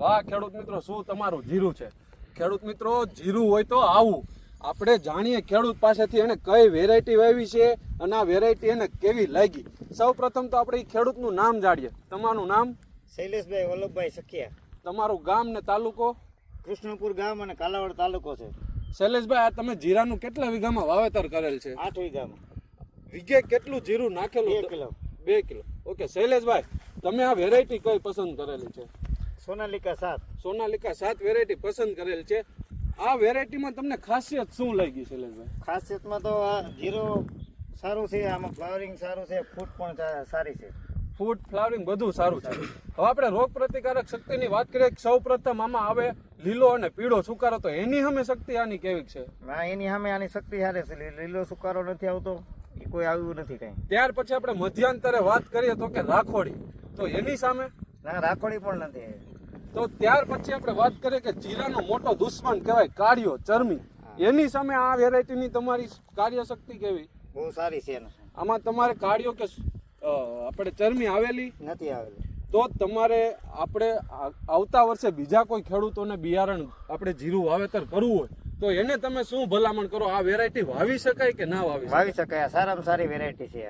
વાહ ખેડૂત મિત્રો શું તમારું જીરું છે? ખેડૂત મિત્રો જીરું હોય તો આવું. આપણે જાણીએ ખેડૂત પાસેથી એને કઈ વેરાયટી વાવી છે અને આ વેરાયટી એને કેવી લાગી. સૌ પ્રથમ તો આપણે ખેડૂતનું નામ જાણીએ. તમારું નામ? શૈલેષભાઈ વલ્લભભાઈ સખિયા. તમારું ગામ ને તાલુકો? કૃષ્ણપુર ગામ અને કાલાવડ તાલુકો છે. શૈલેષભાઈ આ તમે જીરાનું કેટલા વીઘામાં વાવેતર કરેલ છે? આઠ વીઘામાં. વીઘે કેટલું જીરું નાખેલું બે કિલો. બે કિલો. ઓકે શૈલેષભાઈ તમે આ વેરાયટી કઈ પસંદ કરેલી છે? સોનાલિકા સાત. સોનાલિકા સાત વેરાયટી પસંદ કરેલ છે. આ વેરાયટીમાં તમને ખાસિયત શું લાગી શૈલેષભાઈ ખાસિયતમાં તો આ જીરો સારું છે આમાં ફ્લાવરિંગ સારું છે ફૂટ પણ સારી છે. ફૂડ ફ્લાવરિંગ બધું સારું છે. હવે આપણે રોગ પ્રતિકારક શક્તિની વાત કરીએ સૌ પ્રથમ આમાં આવે લીલો અને પીળો સુકારો તો એની સામે શક્તિ આની કેવી છે? ના એની સામે આની શક્તિ સારી છે લીલો સુકારો નથી આવતો એ કોઈ આવ્યું નથી કઈ. ત્યાર પછી આપણે મધ્યાંતરે વાત કરીએ તો કે રાખોડી. તો એની સામે? ના રાખોડી પણ નથી. તો ત્યાર પછી આપણે વાત કરીએ કે જીરાનો મોટો દુશ્મન કહેવાય કાળિયો ચરમી. એની સામે આ વેરાયટીની તમારી કાર્યશક્તિ કેવી? બહુ સારી છે આમાં તમારે કાળિયો કે આપણે ચરમી આવેલી? નથી આવેલી. તો તમારે આપણે આવતા વર્ષે બીજા કોઈ ખેડૂતોને બિયારણ આપણે જીરું વાવેતર કરવું હોય તો એને તમે શું ભલામણ કરો? આ વેરાયટી વાવી શકાય કે ના વાવી વાવી શકાય? આ સારામાં સારી વેરાયટી છે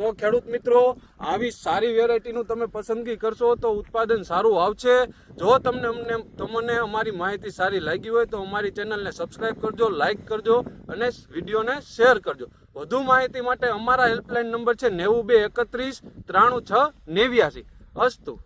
તો ખેડૂત મિત્રો, આવી સારી વેરાયટીનું તમે પસંદગી કરશો તો ઉત્પાદન સારું આવશે. જો તમને અમને, તમને અમારી માહિતી સારી લાગી હોય તો અમારી ચેનલને સબસ્ક્રાઇબ કરજો, લાઇક કરજો અને વિડીયોને શેર કરજો. વધુ માહિતી માટે અમારા હેલ્પલાઇન નંબર છે નેવું બે એકત્રીસ ત્રાણું છ નેવ્યાસી અસ્તુ.